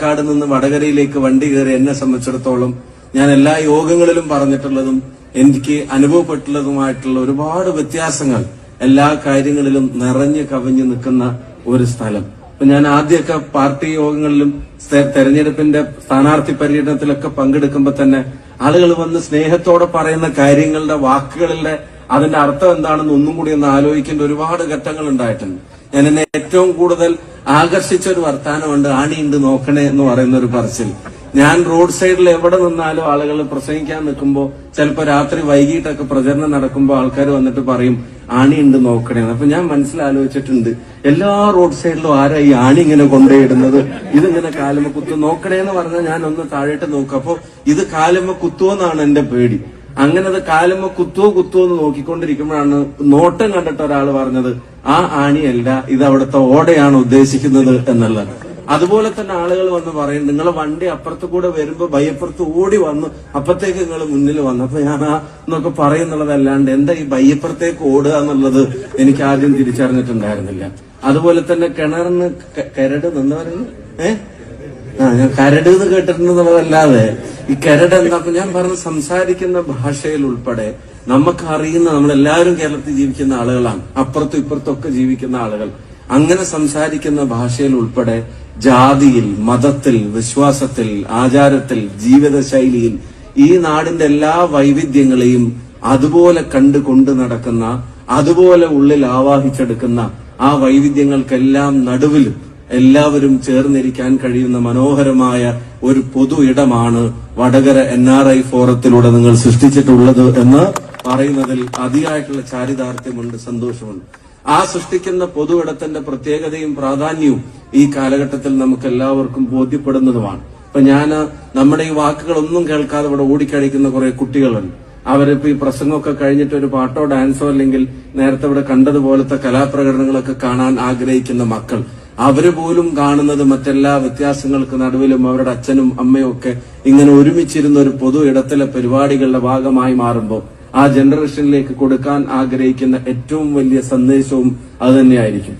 പാലക്കാട് നിന്ന് വടകരയിലേക്ക് വണ്ടി കയറി എന്നെ സംബന്ധിച്ചിടത്തോളം ഞാൻ എല്ലാ യോഗങ്ങളിലും പറഞ്ഞിട്ടുള്ളതും എനിക്ക് അനുഭവപ്പെട്ടുള്ളതുമായിട്ടുള്ള ഒരുപാട് വ്യത്യാസങ്ങൾ എല്ലാ കാര്യങ്ങളിലും നിറഞ്ഞു കവിഞ്ഞു നിൽക്കുന്ന ഒരു സ്ഥലം. അപ്പൊ ഞാൻ ആദ്യമൊക്കെ പാർട്ടി യോഗങ്ങളിലും തെരഞ്ഞെടുപ്പിന്റെ സ്ഥാനാർത്ഥി പര്യടനത്തിലൊക്കെ പങ്കെടുക്കുമ്പോൾ തന്നെ ആളുകൾ വന്ന് സ്നേഹത്തോടെ പറയുന്ന കാര്യങ്ങളുടെ വാക്കുകളുടെ അതിന്റെ അർത്ഥം എന്താണെന്ന് ഒന്നും കൂടി ഒന്ന് ആലോചിക്കേണ്ട ഒരുപാട് ഘട്ടങ്ങൾ ഉണ്ടായിട്ടുണ്ട്. ഞാൻ എന്നെ ഏറ്റവും കൂടുതൽ ആകർഷിച്ച ഒരു ആണി ഉണ്ട് നോക്കണേ എന്ന് പറയുന്ന ഒരു പറച്ചിൽ. ഞാൻ റോഡ് സൈഡിൽ എവിടെ നിന്നാലും ആളുകൾ പ്രസംഗിക്കാൻ നിൽക്കുമ്പോൾ ചിലപ്പോൾ രാത്രി വൈകിട്ടൊക്കെ പ്രചരണം നടക്കുമ്പോൾ ആൾക്കാർ വന്നിട്ട് പറയും ആണി ഉണ്ട് നോക്കണേ. അപ്പൊ ഞാൻ മനസ്സിലാലോചിച്ചിട്ടുണ്ട് എല്ലാ റോഡ് സൈഡിലും ആരാ ഈ ആണി ഇങ്ങനെ കൊണ്ടുപോയിടുന്നത് ഇതിങ്ങനെ കാലമ കുത്തു നോക്കണേ എന്ന് പറഞ്ഞാൽ ഞാൻ ഒന്ന് താഴേട്ട് നോക്കും. അപ്പൊ ഇത് കാലമ കുത്തുവെന്നാണ് എന്റെ പേടി. അങ്ങനെ അത് കാലുമ കുത്തുവോ കുത്തുവോ എന്ന് നോക്കിക്കൊണ്ടിരിക്കുമ്പോഴാണ് നോട്ടം കണ്ടിട്ട് ഒരാൾ പറഞ്ഞത് ആ ആണിയല്ല ഇത് അവിടുത്തെ ഓടയാണ് ഉദ്ദേശിക്കുന്നത് എന്നുള്ളത്. അതുപോലെ തന്നെ ആളുകൾ വന്ന് പറയും നിങ്ങളെ വണ്ടി അപ്പുറത്ത് കൂടെ വരുമ്പോ ബയ്യപ്പുറത്ത് ഓടി വന്നു അപ്പത്തേക്ക് നിങ്ങൾ മുന്നിൽ വന്നു. അപ്പൊ ഞാൻ ആ എന്നൊക്കെ പറയുന്നുള്ളതല്ലാണ്ട് എന്താ ഈ ബയ്യപ്പുറത്തേക്ക് ഓടുക എന്നുള്ളത് എനിക്ക് ആദ്യം തിരിച്ചറിഞ്ഞിട്ടുണ്ടായിരുന്നില്ല. അതുപോലെ തന്നെ കിണറിന് കരട് നിന്ന് പറയുന്നു ഏഹ് ഞാൻ കരട് എന്ന് കേട്ടിട്ടുണ്ടെന്നുള്ളതല്ലാതെ ഈ കരട് എന്താ ഞാൻ പറഞ്ഞ സംസാരിക്കുന്ന ഭാഷയിൽ ഉൾപ്പെടെ നമുക്ക് അറിയുന്ന നമ്മളെല്ലാവരും കേരളത്തിൽ ജീവിക്കുന്ന ആളുകളാണ്. അപ്പുറത്തും ഇപ്പുറത്തും ഒക്കെ ജീവിക്കുന്ന ആളുകൾ. അങ്ങനെ സംസാരിക്കുന്ന ഭാഷയിൽ ഉൾപ്പെടെ ജാതിയിൽ മതത്തിൽ വിശ്വാസത്തിൽ ആചാരത്തിൽ ജീവിതശൈലിയിൽ ഈ നാടിന്റെ എല്ലാ വൈവിധ്യങ്ങളെയും അതുപോലെ കണ്ടു കൊണ്ടു നടക്കുന്ന അതുപോലെ ഉള്ളിൽ ആവാഹിച്ചെടുക്കുന്ന ആ വൈവിധ്യങ്ങൾക്കെല്ലാം നടുവിലും എല്ലാവരും ചേർന്നിരിക്കാൻ കഴിയുന്ന മനോഹരമായ ഒരു പൊതു ഇടമാണ് വടകര എൻ ആർ ഐ ഫോറത്തിലൂടെ നിങ്ങൾ സൃഷ്ടിച്ചിട്ടുള്ളത് എന്ന് പറയുന്നതിൽ അതിയായിട്ടുള്ള ചാരിതാർത്ഥ്യമുണ്ട് സന്തോഷമുണ്ട്. ആ സൃഷ്ടിക്കുന്ന പൊതു ഇടത്തിന്റെ പ്രത്യേകതയും പ്രാധാന്യവും ഈ കാലഘട്ടത്തിൽ നമുക്ക് എല്ലാവർക്കും ബോധ്യപ്പെടുന്നതുമാണ്. ഇപ്പൊ ഞാൻ നമ്മുടെ ഈ വാക്കുകളൊന്നും കേൾക്കാതെ ഇവിടെ ഓടിക്കഴിക്കുന്ന കുറെ കുട്ടികളുണ്ട്. അവരിപ്പോ ഈ പ്രസംഗമൊക്കെ കഴിഞ്ഞിട്ട് ഒരു പാട്ടോ ഡാൻസോ അല്ലെങ്കിൽ നേരത്തെ ഇവിടെ കണ്ടതുപോലത്തെ കലാപ്രകടനങ്ങളൊക്കെ കാണാൻ ആഗ്രഹിക്കുന്ന മക്കൾ. അവർ പോലും കാണുന്നത് മറ്റെല്ലാ വ്യത്യാസങ്ങൾക്ക് നടുവിലും അവരുടെ അച്ഛനും അമ്മയും ഒക്കെ ഇങ്ങനെ ഒരുമിച്ചിരുന്ന ഒരു പൊതു ഇടത്തിലെ പരിപാടികളുടെ ഭാഗമായി മാറുമ്പോൾ ആ ജനറേഷനിലേക്ക് കൊടുക്കാൻ ആഗ്രഹിക്കുന്ന ഏറ്റവും വലിയ സന്ദേശവും അത് തന്നെയായിരിക്കും.